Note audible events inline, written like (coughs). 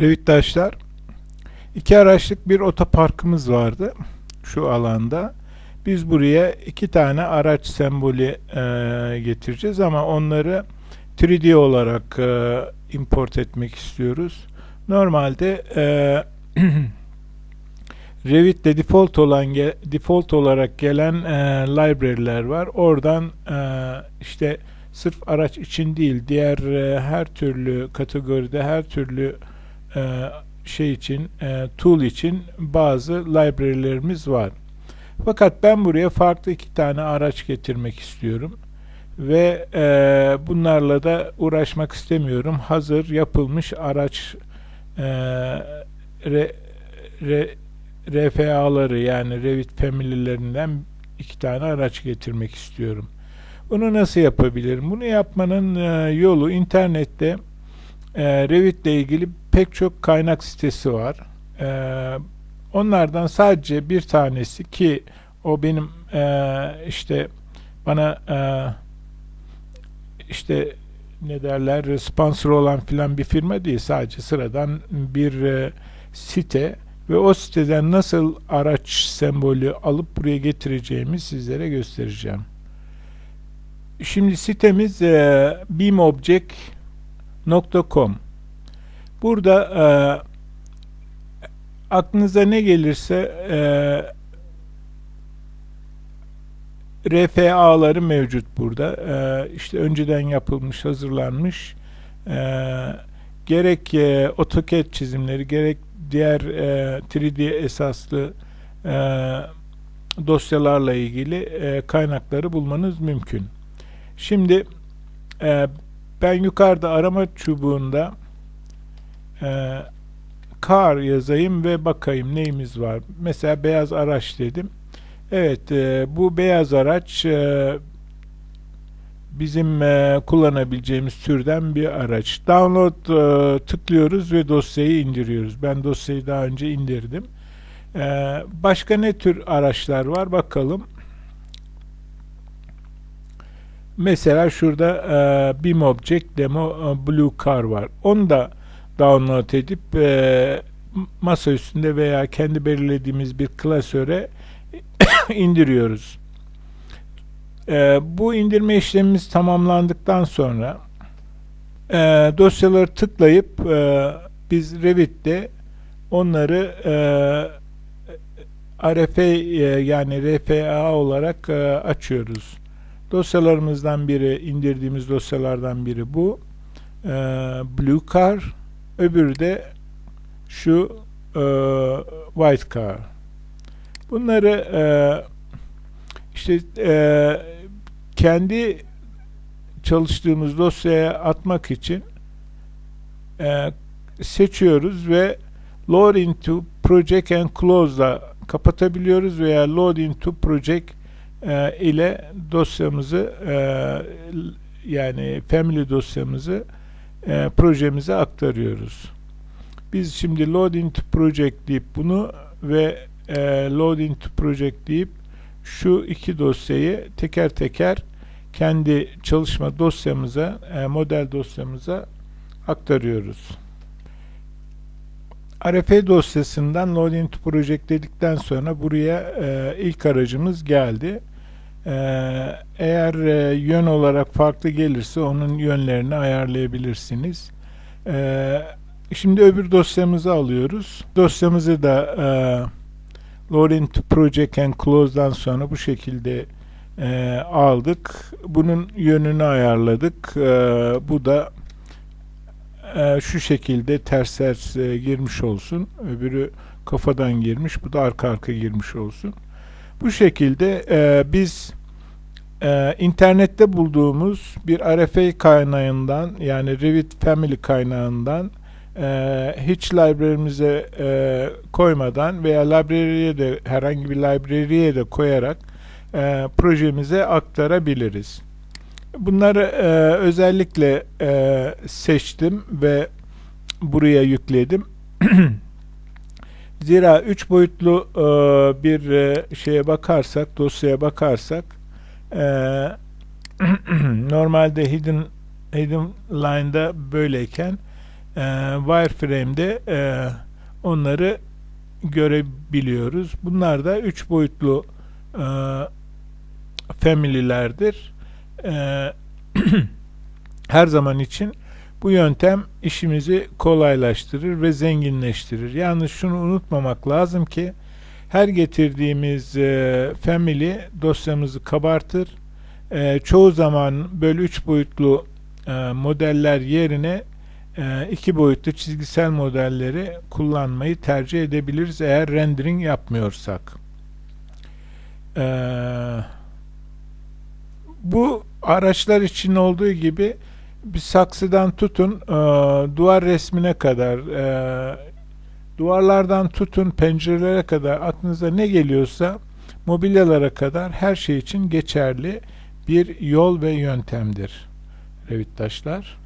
Revitdaşlar, iki araçlık bir otoparkımız vardı şu alanda. Biz buraya iki tane araç sembolü e, getireceğiz ama onları 3D olarak e, import etmek istiyoruz. Normalde e, (clears throat) Revit'te default olan default olarak gelen e, library'ler var. Oradan e, işte sırf araç için değil, diğer e, her türlü kategoride her türlü e, şey için, e, tool için bazı library'lerimiz var. Fakat ben buraya farklı iki tane araç getirmek istiyorum ve e, bunlarla da uğraşmak istemiyorum. Hazır yapılmış araç e, re, re, RFA'ları yani Revit family'lerinden iki tane araç getirmek istiyorum. Bunu nasıl yapabilirim? Bunu yapmanın e, yolu internette e, Revit ile ilgili pek çok kaynak sitesi var. E, onlardan sadece bir tanesi ki o benim e, işte bana e, işte ne derler sponsor olan filan bir firma değil sadece sıradan bir e, site ve o siteden nasıl araç sembolü alıp buraya getireceğimi sizlere göstereceğim. Şimdi sitemiz e, beamobject.com Burada e, aklınıza ne gelirse e, RFA'ları mevcut burada. E, işte önceden yapılmış, hazırlanmış e, gerek e, AutoCAD çizimleri, gerek diğer e, 3D esaslı e, dosyalarla ilgili e, kaynakları bulmanız mümkün. Şimdi e, ben yukarıda arama çubuğunda e, car yazayım ve bakayım neyimiz var. Mesela beyaz araç dedim. Evet e, bu beyaz araç e, bizim e, kullanabileceğimiz türden bir araç. Download e, tıklıyoruz ve dosyayı indiriyoruz. Ben dosyayı daha önce indirdim. E, başka ne tür araçlar var bakalım. Mesela şurada e, BIM Object Demo e, Blue Car var. Onu da download edip e, masa üstünde veya kendi belirlediğimiz bir klasöre (coughs) indiriyoruz. E, bu indirme işlemimiz tamamlandıktan sonra e, dosyaları tıklayıp e, biz Revit'te onları e, RFA e, yani RFA olarak e, açıyoruz. Dosyalarımızdan biri indirdiğimiz dosyalardan biri bu. E, Blue Car öbürü de şu e, White Car. Bunları e, işte e, kendi çalıştığımız dosyaya atmak için e, seçiyoruz ve load into project and close'la kapatabiliyoruz veya load into project e, ile dosyamızı e, yani family dosyamızı e, projemize aktarıyoruz. Biz şimdi load into project deyip bunu ve e, load into project deyip şu iki dosyayı teker teker kendi çalışma dosyamıza, e, model dosyamıza aktarıyoruz. RF dosyasından Load into Project dedikten sonra buraya e, ilk aracımız geldi. E, eğer e, yön olarak farklı gelirse onun yönlerini ayarlayabilirsiniz. E, şimdi öbür dosyamızı alıyoruz. Dosyamızı da e, into Project and Close'dan sonra bu şekilde e, aldık. Bunun yönünü ayarladık. E, bu da e, şu şekilde ters ters girmiş olsun. Öbürü kafadan girmiş. Bu da arka arka girmiş olsun. Bu şekilde e, biz e, internette bulduğumuz bir RFA kaynağından yani Revit Family kaynağından e, hiç library'mize e, koymadan veya library'ye de herhangi bir library'ye de koyarak e, projemize aktarabiliriz. Bunları e, özellikle e, seçtim ve buraya yükledim. (clears throat) Zira üç boyutlu e, bir e, şeye bakarsak, dosyaya bakarsak e, (clears throat) normalde hidden hidden line'da böyleyken e, wireframe'de e, onları görebiliyoruz. Bunlar da üç boyutlu e, family'lerdir. E, (clears throat) her zaman için bu yöntem işimizi kolaylaştırır ve zenginleştirir. Yalnız şunu unutmamak lazım ki her getirdiğimiz e, family dosyamızı kabartır. E, çoğu zaman böyle üç boyutlu e, modeller yerine e, iki boyutlu çizgisel modelleri kullanmayı tercih edebiliriz eğer rendering yapmıyorsak. E, bu araçlar için olduğu gibi bir saksıdan tutun e, duvar resmine kadar e, duvarlardan tutun pencerelere kadar aklınıza ne geliyorsa mobilyalara kadar her şey için geçerli bir yol ve yöntemdir. Revit taşlar.